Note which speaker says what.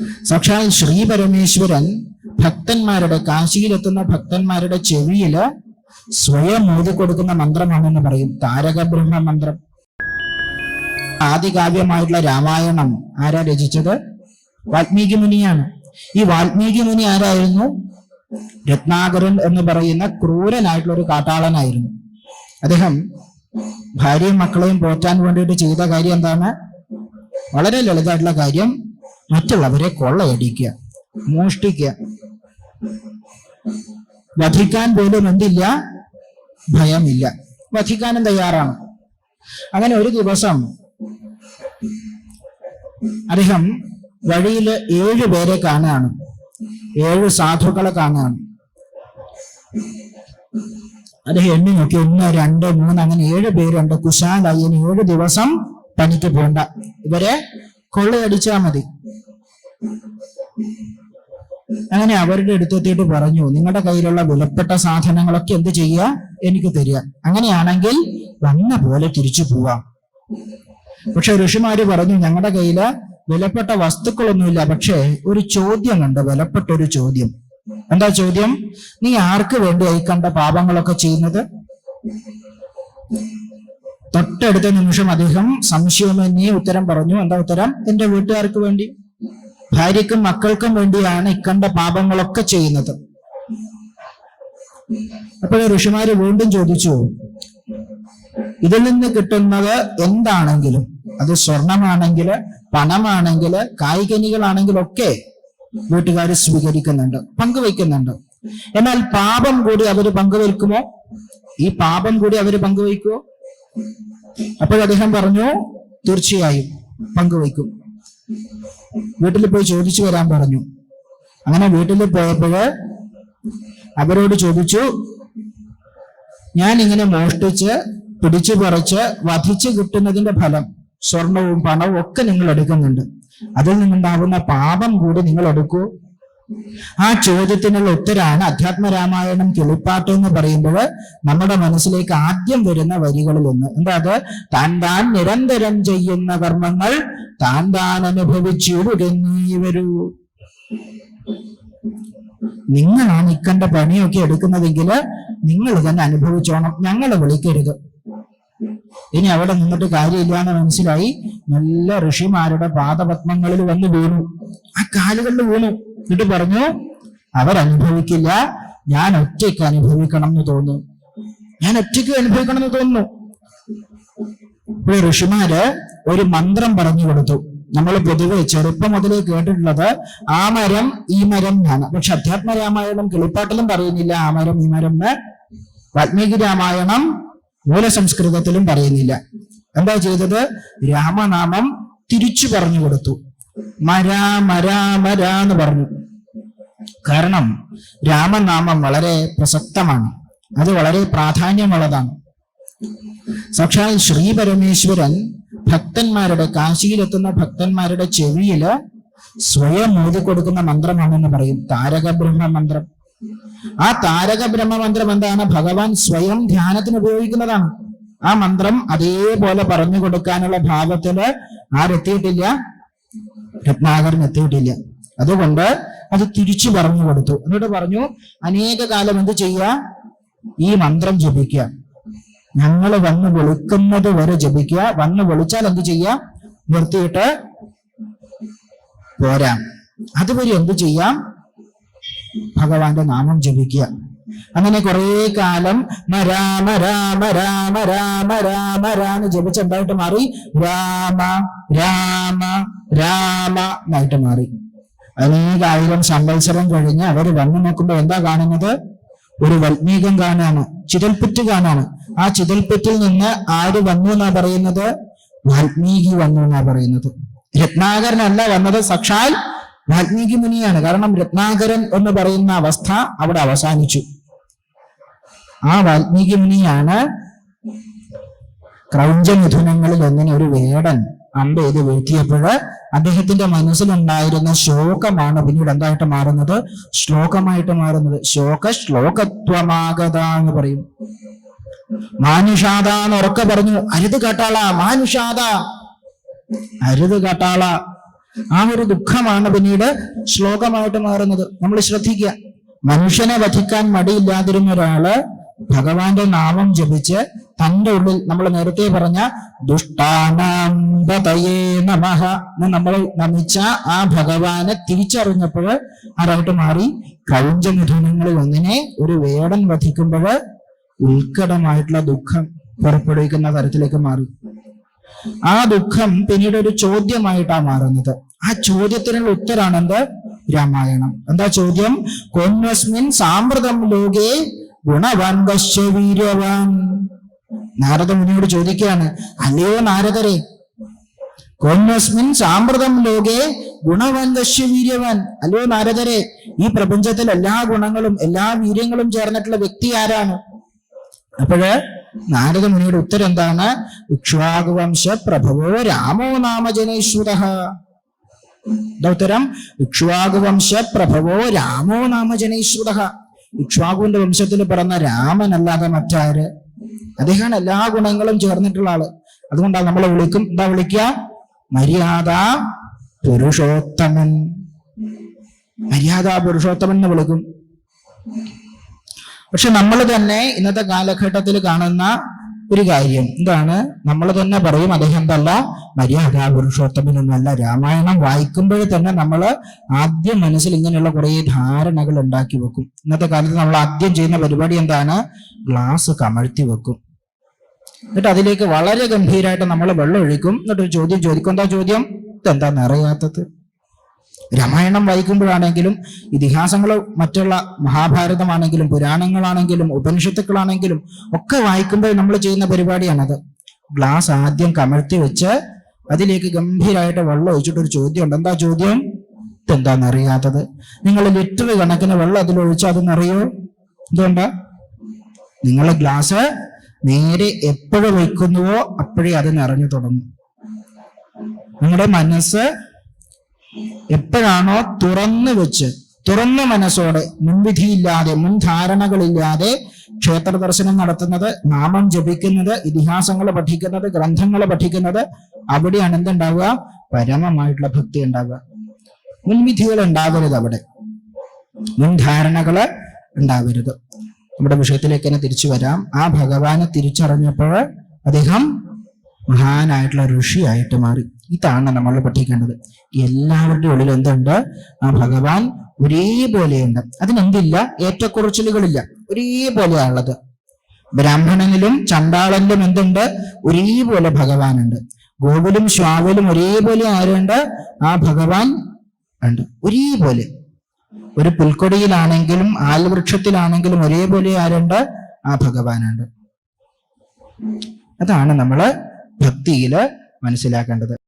Speaker 1: സാക്ഷാൽ ശ്രീ പരമേശ്വരൻ ഭക്തന്മാരുടെ കാശിയിലെത്തുന്ന ഭക്തന്മാരുടെ ചെവിയിൽ സ്വയം കൊടുക്കുന്ന മന്ത്രമാണെന്ന് പറയും. താരക ബ്രഹ്മ മന്ത്രം. ആദികാവ്യമായിട്ടുള്ള രാമായണം ആരാ രചിച്ചത്? വാൽമീകി മുനിയാണ്. ഈ വാൽമീകി മുനി ആരായിരുന്നു? രത്നാകരൻ എന്ന് പറയുന്ന ക്രൂരനായിട്ടുള്ള ഒരു കാട്ടാളനായിരുന്നു. അദ്ദേഹം ഭാര്യയും മക്കളെയും പോറ്റാൻ വേണ്ടിയിട്ട് ചെയ്ത കാര്യം എന്താണ്? വളരെ ലളിതമായിട്ടുള്ള കാര്യം. മറ്റുള്ളവരെ കൊള്ളയടിക്കുക മോഷ്ടിക്കുക. വധിക്കാൻ പോലും എന്തില്ല? ഭയമില്ല. വധിക്കാനും തയ്യാറാണ്. അങ്ങനെ ഒരു ദിവസം അദ്ദേഹം വഴിയിൽ ഏഴ് പേരെ കാണുകയാണ്. ഏഴ് സാധുക്കളെ കാണുകയാണ്. അദ്ദേഹം എണ്ണി നോക്കി ഒന്ന് രണ്ട് മൂന്ന് അങ്ങനെ ഏഴ് പേരുണ്ട്. കുശാലായി ഏഴ് ദിവസം പണിക്ക് പോണ്ട. ഇവരെ കൊള്ളയടിച്ചാ മതി. അങ്ങനെ അവരുടെ അടുത്തെത്തിയിട്ട് പറഞ്ഞു നിങ്ങളുടെ കയ്യിലുള്ള വിലപ്പെട്ട സാധനങ്ങളൊക്കെ എന്ത് ചെയ്യുക? എനിക്ക് തരിക. അങ്ങനെയാണെങ്കിൽ വന്ന പോലെ തിരിച്ചു പോവാം. പക്ഷെ ഋഷിമാര് പറഞ്ഞു ഞങ്ങളുടെ കയ്യിൽ വിലപ്പെട്ട വസ്തുക്കളൊന്നുമില്ല പക്ഷേ ഒരു ചോദ്യം ചോദ്യമുണ്ട് വിലപ്പെട്ട ഒരു ചോദ്യം. എന്താ ചോദ്യം? നീ ആർക്ക് വേണ്ടി കണ്ട പാപങ്ങളൊക്കെ ചെയ്യുന്നത്? തൊട്ടടുത്ത നിമിഷം അദ്ദേഹം സംശയമന്യേ ഉത്തരം പറഞ്ഞു. എന്താ ഉത്തരം? എന്റെ വീട്ടുകാർക്ക് വേണ്ടി. ഭാര്യക്കും മക്കൾക്കും വേണ്ടിയാണ് ഇക്കണ്ട പാപങ്ങളൊക്കെ ചെയ്യുന്നത്. അപ്പോഴേ ഋഷിമാര് വീണ്ടും ചോദിച്ചു ഇതിൽ നിന്ന് കിട്ടുന്നത് എന്താണെങ്കിലും? അത് സ്വർണമാണെങ്കിൽ പണമാണെങ്കിൽ കായികനികളാണെങ്കിലൊക്കെ വീട്ടുകാർ സ്വീകരിക്കുന്നുണ്ട് പങ്കുവയ്ക്കുന്നുണ്ട്. എന്നാൽ പാപം കൂടി അവർ പങ്കുവയ്ക്കുമോ? ഈ പാപം കൂടി അവർ പങ്കുവയ്ക്കുമോ? അപ്പോൾ അദ്ദേഹം പറഞ്ഞു തീർച്ചയായും പങ്കുവയ്ക്കും. വീട്ടിൽ പോയി ചോദിച്ചു വരാൻ പറഞ്ഞു. അങ്ങനെ വീട്ടിൽ പോയപ്പോഴ് അവരോട് ചോദിച്ചു ഞാൻ ഇങ്ങനെ മോഷ്ടിച്ച് പിടിച്ചു പറിച്ച് വധിച്ച് കിട്ടുന്നതിന്റെ ഫലം സ്വർണവും പണവും ഒക്കെ നിങ്ങൾ എടുക്കുന്നുണ്ട്. അതിൽ നിന്നുണ്ടാവുന്ന പാപം കൂടി നിങ്ങൾ എടുക്കൂ. ആ ചോദ്യത്തിനുള്ള ഉത്തരാണ് അധ്യാത്മരാമായണം കിളിപ്പാട്ട് എന്ന് പറയുമ്പോൾ നമ്മുടെ മനസ്സിലേക്ക് ആദ്യം വരുന്ന വരികളിൽ ഒന്ന്. എന്താ അത്? താൻ താൻ നിരന്തരം ചെയ്യുന്ന കർമ്മങ്ങൾ താൻ താൻ അനുഭവിച്ചിടുകഞ്ഞീ വരൂ. നിങ്ങളാണ് ഇക്കന്റെ പണിയൊക്കെ എടുക്കുന്നതെങ്കിൽ നിങ്ങൾ തന്നെ അനുഭവിച്ചോണം. ഞങ്ങളെ വിളിക്കരുത്. ഇനി അവിടെ നിന്നിട്ട് കാര്യമില്ല എന്ന് മനസ്സിലായി. നല്ല ഋഷിമാരുടെ പാദപത്മങ്ങളിൽ വന്ന് വീണു. ആ കാലുകളിൽ വീണു. എന്നിട്ട് പറഞ്ഞു അവർ അവരനുഭവിക്കില്ല. ഞാൻ ഒറ്റയ്ക്ക് അനുഭവിക്കണം എന്ന് തോന്നുന്നു. ഞാൻ ഒറ്റയ്ക്ക് അനുഭവിക്കണം എന്ന് തോന്നുന്നു. ഇപ്പോൾ ഋഷിമാര് ഒരു മന്ത്രം പറഞ്ഞു കൊടുത്തു. നമ്മൾ പൊതുവെ ചെറുപ്പം മുതലേ കേട്ടിട്ടുള്ളത് ആ മരം ഈ മരം എന്നാണ്. പക്ഷെ അധ്യാത്മരാമായണം കിളിപ്പാട്ടിലും പറയുന്നില്ല ആ മരം ഈ മരം വാൽമീകി രാമായണം മൂലസംസ്കൃതത്തിലും പറയുന്നില്ല. എന്താ ചെയ്തത്? രാമനാമം തിരിച്ചു പറഞ്ഞു കൊടുത്തു. മരാ മരാ മരാ എന്ന് പറഞ്ഞു. കാരണം രാമനാമം വളരെ പ്രസക്തമാണ്. അത് വളരെ പ്രാധാന്യമുള്ളതാണ്. സാക്ഷാൽ ശ്രീ പരമേശ്വരൻ ഭക്തന്മാരുടെ കാശിയിലെത്തുന്ന ഭക്തന്മാരുടെ ചെവിയിൽ സ്വയം കൊടുക്കുന്ന മന്ത്രമാണെന്ന് പറയും. താരക ബ്രഹ്മ മന്ത്രം. ആ താരക ബ്രഹ്മ മന്ത്രം എന്താണ്? ഭഗവാൻ സ്വയം ധ്യാനത്തിന് ഉപയോഗിക്കുന്നതാണ്. ആ മന്ത്രം അതേപോലെ പറഞ്ഞു കൊടുക്കാനുള്ള ഭാവത്തിൽ ആരെത്തിയിട്ടില്ല. രത്നാകരൻ എത്തിയിട്ടില്ല. അതുകൊണ്ട് അത് തിരിച്ചു പറഞ്ഞു കൊടുത്തു. എന്നിട്ട് പറഞ്ഞു അനേക കാലം എന്ത് ചെയ്യുക ഈ മന്ത്രം ജപിക്കുക. ഞങ്ങൾ വന്ന് വിളിക്കുന്നത് വരെ ജപിക്കുക. വന്ന് വിളിച്ചാൽ എന്ത് ചെയ്യുക നിർത്തിയിട്ട് പോരാം. അതുവരെ എന്ത് ചെയ്യാം? ഭഗവാന്റെ നാമം ജപിക്കുക. അങ്ങനെ കുറേ കാലം രാമ രാമ രാമ രാമ രാമ രാമ ജപിച്ചെന്തായിട്ട് മാറി? രാമ രാമ രാമ എന്നായിട്ട് മാറി. അനേകായിരം സംവത്സരം കഴിഞ്ഞ് അവർ വന്നു നോക്കുമ്പോൾ എന്താ കാണുന്നത്? ഒരു വൽമീകം കാണാണ് ചിതൽപ്പുറ്റ് കാണാണ് ആ ചിതൽപ്പുറ്റിൽ നിന്ന് ആര് വന്നു എന്നാ പറയുന്നത്? വാൽമീകി വന്നു എന്നാ പറയുന്നത്. രത്നാകരനല്ല വന്നത് സക്ഷാൽ വാൽമീകി മുനിയാണ്. കാരണം രത്നാകരൻ എന്ന് പറയുന്ന അവസ്ഥ അവിടെ അവസാനിച്ചു. ആ വാൽമീകി മുനിയാണ് ക്രൗഞ്ചമിഥുനങ്ങളിൽ ഒന്നിനെ ഒരു വേടൻ അമ്പ ചെയ്ത് വീഴ്ത്തിയപ്പോൾ അദ്ദേഹത്തിന്റെ മനസ്സിലുണ്ടായിരുന്ന ശോകമാണ് പിന്നീട് എന്തായിട്ട് മാറുന്നത്? ശ്ലോകമായിട്ട് മാറുന്നത്. ശോക ശ്ലോകത്വമാകത എന്ന് പറയും. മാനുഷാദ എന്ന് ഉറക്കെ പറഞ്ഞു അരുത് കാട്ടാള മാനുഷാദ അരുത് കാട്ടാള. ആ ഒരു ദുഃഖമാണ് പിന്നീട് ശ്ലോകമായിട്ട് മാറുന്നത്. നമ്മൾ ശ്രദ്ധിക്കുക മനുഷ്യനെ വധിക്കാൻ മടിയില്ലാതിരുന്ന ഒരാൾ ഭഗവാന്റെ നാമം ജപിച്ച് തന്റെ ഉള്ളിൽ നമ്മൾ നേരത്തെ പറഞ്ഞ ദുഷ്ടാനാംബതയേ നമഹ എന്ന് നമ്മൾ നമിച്ച ആ ഭഗവാനെ തിരിച്ചറിഞ്ഞപ്പോൾ ആരായിട്ട് മാറി? കഴിഞ്ഞ നിധനങ്ങളിൽ ഒന്നിനെ ഒരു വേടൻ വധിക്കുമ്പോൾ ഉത്കടമായിട്ടുള്ള ദുഃഖം പുറപ്പെടുവിക്കുന്ന തരത്തിലേക്ക് മാറി. ആ ദുഃഖം പിന്നീട് ഒരു ചോദ്യമായിട്ടാണ് മാറുന്നത്. ആ ചോദ്യത്തിനുള്ള ഉത്തരാണെന്ത്? രാമായണം. എന്താ ചോദ്യം? കൊന്വസ്മിൻ സാമ്പ്രതം ലോകേ ഗുണവാൻ വശ്യ വീര്യവാൻ നാരദ മുനിയോട് ചോദിക്കുകയാണ് അല്ലയോ നാരദരെ കൊന്വസ്മിൻ സാമ്പ്രതം ലോകെ ഗുണവാൻ വശ്യ വീര്യവാൻ അല്ലയോ നാരദരെ ഈ പ്രപഞ്ചത്തിൽ എല്ലാ ഗുണങ്ങളും എല്ലാ വീര്യങ്ങളും ചേർന്നിട്ടുള്ള വ്യക്തി ആരാണ്? അപ്പോഴ് നാരദ മുനിയുടെ ഉത്തരം എന്താണ്? ഇക്ഷ്വാകുവംശ പ്രഭവോ രാമോ നാമജനേശ്വര ഉത്തരം ഇക്ഷ്വാകുവംശ പ്രഭവോ രാമോ നാമജനേശ്വര ഇക്ഷ്വാകുവിന്റെ വംശത്തിൽ പിറന്ന രാമനല്ലാതെ മറ്റാര്? അദ്ദേഹമാണ് എല്ലാ ഗുണങ്ങളും ചേർന്നിട്ടുള്ള ആൾ. അതുകൊണ്ടാണ് നമ്മളെ വിളിക്കും. എന്താ വിളിക്ക മര്യാദ പുരുഷോത്തമൻ. മര്യാദ പുരുഷോത്തമൻ എന്ന് വിളിക്കും. പക്ഷെ നമ്മൾ തന്നെ ഇന്നത്തെ കാലഘട്ടത്തിൽ കാണുന്ന ഒരു കാര്യം. എന്താണ് നമ്മൾ തന്നെ പറയും അദ്ദേഹം എന്തല്ല മര്യാദ പുരുഷോത്തമനൊന്നുമല്ല രാമായണം വായിക്കുമ്പോൾ തന്നെ നമ്മൾ ആദ്യം മനസ്സിൽ ഇങ്ങനെയുള്ള കുറേ ധാരണകൾ ഉണ്ടാക്കി വെക്കും. ഇന്നത്തെ കാലത്ത് നമ്മൾ ആദ്യം ചെയ്യുന്ന പരിപാടി എന്താണ്? ഗ്ലാസ് കമഴ്ത്തി വെക്കും. എന്നിട്ട് അതിലേക്ക് വളരെ ഗംഭീരമായിട്ട് നമ്മൾ വെള്ളം ഒഴിക്കും. എന്നിട്ടൊരു ചോദ്യം ചോദിക്കും. എന്താ ചോദ്യം? ഇതെന്താ നിറയാത്തത് രാമായണം വായിക്കുമ്പോഴാണെങ്കിലും ഇതിഹാസങ്ങൾ മറ്റുള്ള മഹാഭാരതമാണെങ്കിലും പുരാണങ്ങളാണെങ്കിലും ഉപനിഷത്തുക്കളാണെങ്കിലും ഒക്കെ വായിക്കുമ്പോൾ നമ്മൾ ചെയ്യുന്ന പരിപാടിയാണത്. ഗ്ലാസ് ആദ്യം കമഴ്ത്തി വെച്ച് അതിലേക്ക് ഗംഭീരമായിട്ട് വെള്ളം ഒഴിച്ചിട്ടൊരു ചോദ്യം ഉണ്ട് എന്താ ചോദ്യം? ഇതെന്താന്ന് അറിയാത്തത് നിങ്ങൾ ലിറ്റർ കണക്കിന് വെള്ളം അതിലൊഴിച്ചാൽ അതെന്നറിയോ? എന്തുകൊണ്ടാ നിങ്ങൾ ഗ്ലാസ് നേരെ എപ്പോഴും വയ്ക്കുന്നുവോ അപ്പോഴേ അത് നിറഞ്ഞു തുടങ്ങും. നിങ്ങളുടെ മനസ്സ് എപ്പോഴാണോ തുറന്നു വെച്ച് തുറന്ന മനസ്സോടെ മുൻവിധിയില്ലാതെ മുൻധാരണകളില്ലാതെ ക്ഷേത്ര ദർശനം നടത്തുന്നത് നാമം ജപിക്കുന്നത് ഇതിഹാസങ്ങൾ പഠിക്കുന്നത് ഗ്രന്ഥങ്ങൾ പഠിക്കുന്നത് അവിടെയാണ് എന്തുണ്ടാവുക? പരമമായിട്ടുള്ള ഭക്തി ഉണ്ടാവുക. മുൻവിധികൾ ഉണ്ടാവരുത് അവിടെ. മുൻധാരണകൾ ഉണ്ടാവരുത്. നമ്മുടെ വിഷയത്തിലേക്ക് തന്നെ തിരിച്ചു വരാം. ആ ഭഗവാനെ തിരിച്ചറിഞ്ഞപ്പോൾ അദ്ദേഹം മഹാനായിട്ടുള്ള ഋഷിയായിട്ട് മാറി. ഇതാണ് നമ്മൾ പഠിക്കേണ്ടത്. എല്ലാവരുടെ ഉള്ളിൽ എന്തുണ്ട്? ആ ഭഗവാൻ ഒരേപോലെയുണ്ട്. അതിനെന്തില്ല? ഏറ്റക്കുറച്ചിലുകളില്ല. ഒരേപോലെയാണുള്ളത്. ബ്രാഹ്മണനിലും ചണ്ടാളനിലും എന്തുണ്ട്? ഒരേപോലെ ഭഗവാനുണ്ട്. ഗോകുലും ശ്വാവലും ഒരേപോലെ ആരുണ്ട്? ആ ഭഗവാൻ ഉണ്ട്. ഒരേപോലെ. ഒരു പുൽക്കൊടിയിലാണെങ്കിലും ആൽവൃക്ഷത്തിലാണെങ്കിലും ഒരേപോലെ ആരുണ്ട്? ആ ഭഗവാനുണ്ട്. അതാണ് നമ്മൾ ഭക്തിയിൽ മനസ്സിലാക്കേണ്ടത്.